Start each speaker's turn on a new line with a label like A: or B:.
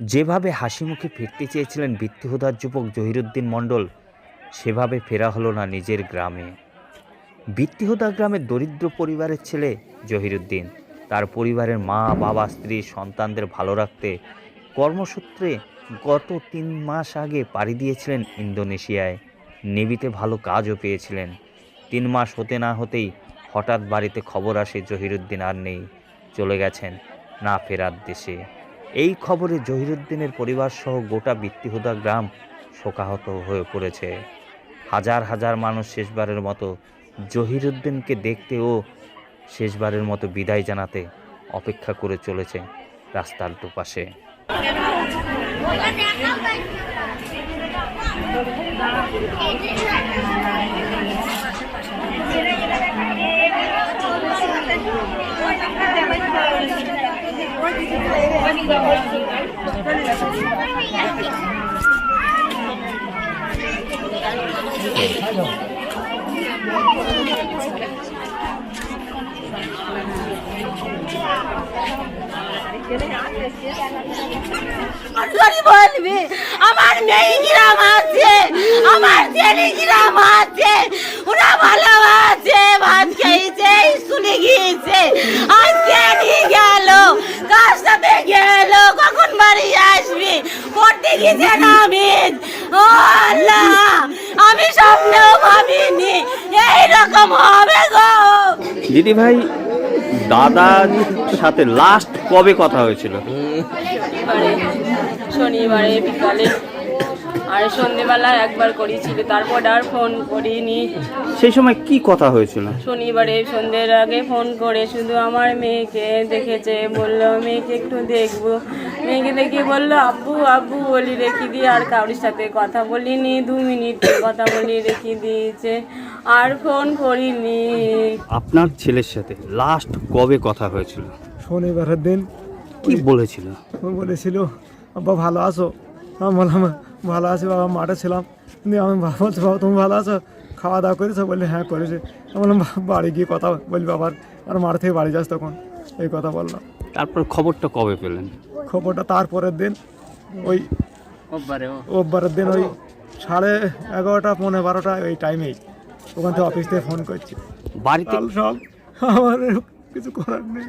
A: যেভাবে হাসি মুখে ফিরতে চেয়েছিলেন বৃত্তিহোদার যুবক জহিরুদ্দিন মণ্ডল, সেভাবে ফেরা হলো না নিজের গ্রামে। বৃত্তিহোদা গ্রামের দরিদ্র পরিবারের ছেলে জহিরুদ্দিন, তার পরিবারের মা, বাবা, স্ত্রী, সন্তানদের ভালো রাখতে কর্মসূত্রে গত তিন মাস আগে পাড়ি দিয়েছিলেন ইন্দোনেশিয়ায়। নেভিতে ভালো কাজও পেয়েছিলেন। তিন মাস হতে না হতেই হঠাৎ বাড়িতে খবর আসে জহিরুদ্দিন আর নেই, চলে গেছেন না ফেরার দেশে। এই খবরে জহিরুদ্দিনের পরিবার সহ গোটা বৃত্তিহুদা গ্রাম শোকাহত হয়ে পড়েছে। হাজার হাজার মানুষ শেষবারের মতো জহিরুদ্দিনকে দেখতে ও শেষবারের মতো বিদায় জানাতে অপেক্ষা করে চলেছে রাস্তার দুপাশে।
B: সরি বলবি আমার মেয়ে গ্রাম আছে আমার ছেলে গ্রাম আছে ওরা ভালো আছে ভাত খেয়েছে স্কুলে গিয়েছে আজকে নিয়ে গেল কার সাথে গেল কখন বাড়ি আসবি পড়তে আমিন। আল্লাহ আমি স্বপ্নেও ভাবিনি এইরকম হবে গো।
A: দিদি ভাই দাদার সাথে লাস্ট কবে কথা হয়েছিল?
C: শনিবারে বিকালে। আর সন্ধেবেলা একবার করেছিল তারপর আর ফোন করিনি।
A: সেই সময় কি কথা হয়েছিল?
C: শনিবারে সন্ধ্যের আগে ফোন করে শুধু আমার মেয়েকে দেখেছে বলল মেয়েকে একটু দেখব। মেয়েকে দেখে বলল আব্বু আব্বু বলি রেখে দিয়ে আর কারোর সাথে কথা বলিনি দু মিনিট কথা বলি রেখে দিয়েছে আর ফোন করিনি।
A: আপনার ছেলের সাথে লাস্ট কবে কথা হয়েছিল?
D: শনিবারের দিন
A: কি বলেছিল?
D: ও বলেছিল আব্বা ভালো আছো? আমি বললাম ভালো আছি বাবা মাঠে ছিলাম। দিয়ে আমি বাবা বলছি বাবা তুমি ভালো আছো? খাওয়া দাওয়া করেছ? বললি হ্যাঁ করেছি। আমি বললাম বাড়ি গিয়ে কথা বলি বাবার আর মাঠ থেকে বাড়ি যাস তখন। এই কথা বললাম।
A: তারপর খবরটা কবে পেলেন?
D: খবরটা তারপরের দিন ওই রোববারের দিন ওই সাড়ে এগারোটা পৌনে বারোটা ওই টাইমেই ওখান থেকে অফিস থেকে ফোন করছি।
A: বাড়িতে
D: সব আমার কিছু করার নেই।